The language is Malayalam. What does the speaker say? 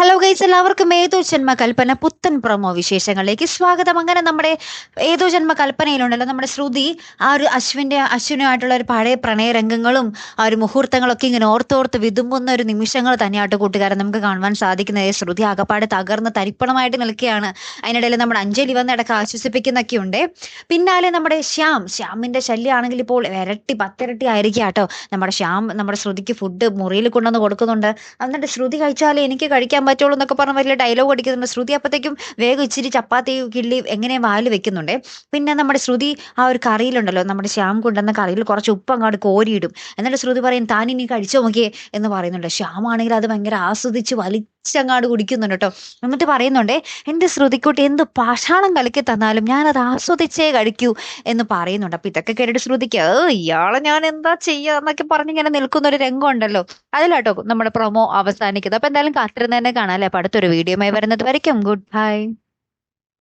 ഹലോ ഗൈസ് എല്ലാവർക്കും ഏതോ ജന്മ കൽപ്പന പുത്തൻ പ്രൊമോ വിശേഷങ്ങളിലേക്ക് സ്വാഗതം. അങ്ങനെ നമ്മുടെ ഏതോ ജന്മ കൽപ്പനയിലുണ്ടല്ലോ നമ്മുടെ ശ്രുതി ആ ഒരു അശ്വിന്റെ അശ്വിനുമായിട്ടുള്ള ഒരു പഴയ പ്രണയരംഗങ്ങളും ആ ഒരു മുഹൂർത്തങ്ങളൊക്കെ ഇങ്ങനെ ഓർത്തോർത്ത് വിതുമ്പുന്ന ഒരു നിമിഷങ്ങൾ തന്നെയായിട്ട് കൂട്ടുകാരൻ നമുക്ക് കാണുവാൻ സാധിക്കുന്നത്. ശ്രുതി ആകപ്പാട് തകർന്ന് തരിപ്പണമായിട്ട് നിൽക്കുകയാണ്. അതിനിടയിൽ നമ്മുടെ അഞ്ജലി വന്ന് ഇടയ്ക്ക് ആശ്വസിപ്പിക്കുന്നൊക്കെ ഉണ്ട്. പിന്നാലെ നമ്മുടെ ശ്യാം ശ്യാമിന്റെ ശല്യമാണെങ്കിൽ ഇപ്പോൾ ഇരട്ടി പത്തിരട്ടി ആയിരിക്കും കേട്ടോ നമ്മുടെ ശ്യാം നമ്മുടെ ശ്രുതിക്ക് ഫുഡ് മുറിയിൽ കൊണ്ടുവന്ന് കൊടുക്കുന്നുണ്ട്. എന്നിട്ട് ശ്രുതി കഴിച്ചാലേ എനിക്ക് കഴിക്കാൻ പറ്റുള്ളൂ എന്നൊക്കെ പറഞ്ഞ് വലിയ ഡയലോഗ് അടിക്കുന്നുണ്ട്. ശ്രുതി അപ്പത്തേക്കും വേഗം ഇച്ചിരി ചപ്പാത്തി കിള്ളി എങ്ങനെ വായിൽ വെക്കുന്നുണ്ട്. പിന്നെ നമ്മുടെ ശ്രുതി ആ ഒരു കറിയിലുണ്ടല്ലോ നമ്മുടെ ശ്യാം കൊണ്ടുവന്ന കറിയിൽ കുറച്ച് ഉപ്പ് അങ്ങോട്ട് കോരിയിടും. എന്നിട്ട് ശ്രുതി പറയും താൻ ഇനി കഴിച്ചു നോക്കിയേ എന്ന് പറയുന്നുണ്ട്. ശ്യാമാണെങ്കിൽ അത് ഭയങ്കര ആസ്വദിച്ച് വലിച്ചങ്ങാട് കുടിക്കുന്നുണ്ട് കേട്ടോ. എന്നിട്ട് പറയുന്നുണ്ടേ എന്റെ ശ്രുതിക്കുട്ടി എന്ത് പാഷാണം കളിക്കി തന്നാലും ഞാനത് ആസ്വദിച്ചേ കഴിക്കൂ എന്ന് പറയുന്നുണ്ട്. അപ്പൊ ഇതൊക്കെ കേട്ടിട്ട് ശ്രുതിക്ക് ഇയാളെ ഞാൻ എന്താ ചെയ്യുക എന്നൊക്കെ പറഞ്ഞ് ഇങ്ങനെ നിൽക്കുന്ന ഒരു രംഗം ഉണ്ടല്ലോ അതിലാട്ടോ നമ്മുടെ പ്രൊമോ അവസാനിക്കുന്നത്. അപ്പൊ എന്തായാലും കാത്തിരുന്ന് തന്നെ കാണാം അല്ലെ? അപ്പൊ അടുത്തൊരു വീഡിയോ വരുന്നത് വരയ്ക്കും. Good bye.